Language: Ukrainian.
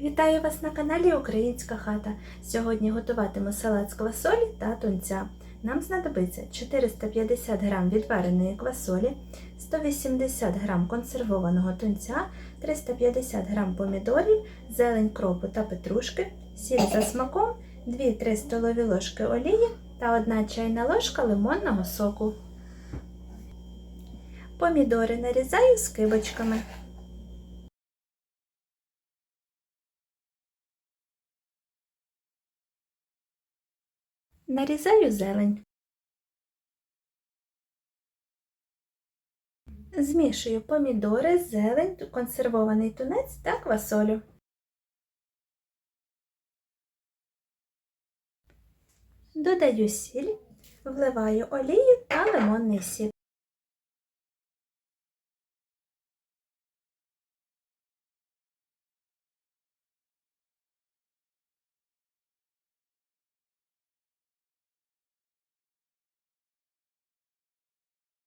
Вітаю вас на каналі Українська хата. Сьогодні готуватиму салат з квасолі та тунця. Нам знадобиться 450 г відвареної квасолі, 180 г консервованого тунця, 350 г помідорів, зелень кропу та петрушки, сіль за смаком, 2-3 столові ложки олії та 1 чайна ложка лимонного соку. Помідори нарізаю скибочками. Нарізаю зелень. Змішую помідори, зелень, консервований тунець та квасолю. Додаю сіль, вливаю олію та лимонний сік.